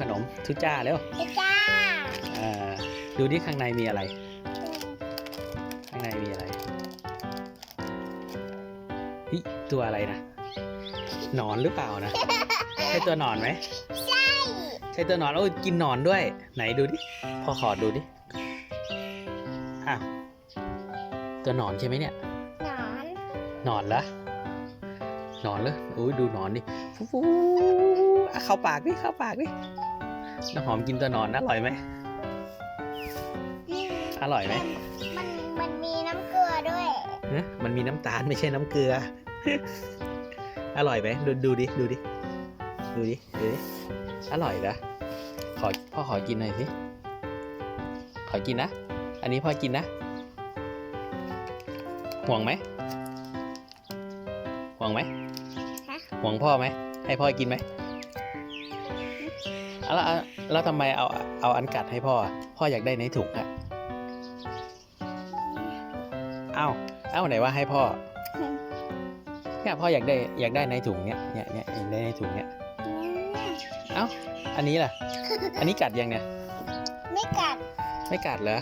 ขนมทุจ้าเร็วเด็กจ้าเอ่อดูดิข้างในมีอะไร ข้างในมีอะไรเฮ้ยตัวอะไรนะหนอนหรือเปล่านะ ใช่ตัวหนอนไหมใช่ใช่ตัวหนอนโอ้ยกินหนอนด้วย ไหนดูดิพอขอดูดิอ้าวตัวหนอนใช่ไหมเนี่ยหนอนหนอนเหรอหนอนเหรออุ้ยดูหนอนดิฟูฟูอะเข้าปากดิเข้าปากดิ น้ำหอมกินตัวหนอนอร่อยไหมอืมอร่อยไหม มันมันมีน้ำเกลือด้วยฮะมันมีน้ำตาลไม่ใช่น้ำเกลือ อร่อยไหมดูดูดิ ดูดิ ดูดิ ดูดิ อร่อยนะขอพ่อขอกินหน่อยสิ ขอกินนะ อันนี้พ่อกินนะ ห่วงไหม ห่วงไหมฮะห่วงพ่อไหม ให้พ่อกินไหมเอา แล้วแล้วทำไมเอาเอาอันกัดให้พ่ออะพ่ออยากได้ในถุงอะเอ้าเอ้าไหนว่าให้พ่อเนี่ยพ่ออยากได้อยากได้ในถุงเนี่ยเนี่ยเนี่ยอยากได้ในถุงเนี่ยอืมเอ้าอันนี้ล่ะ อันนี้กัดยังเนี่ย ไม่กัด ไม่กัดเหรอ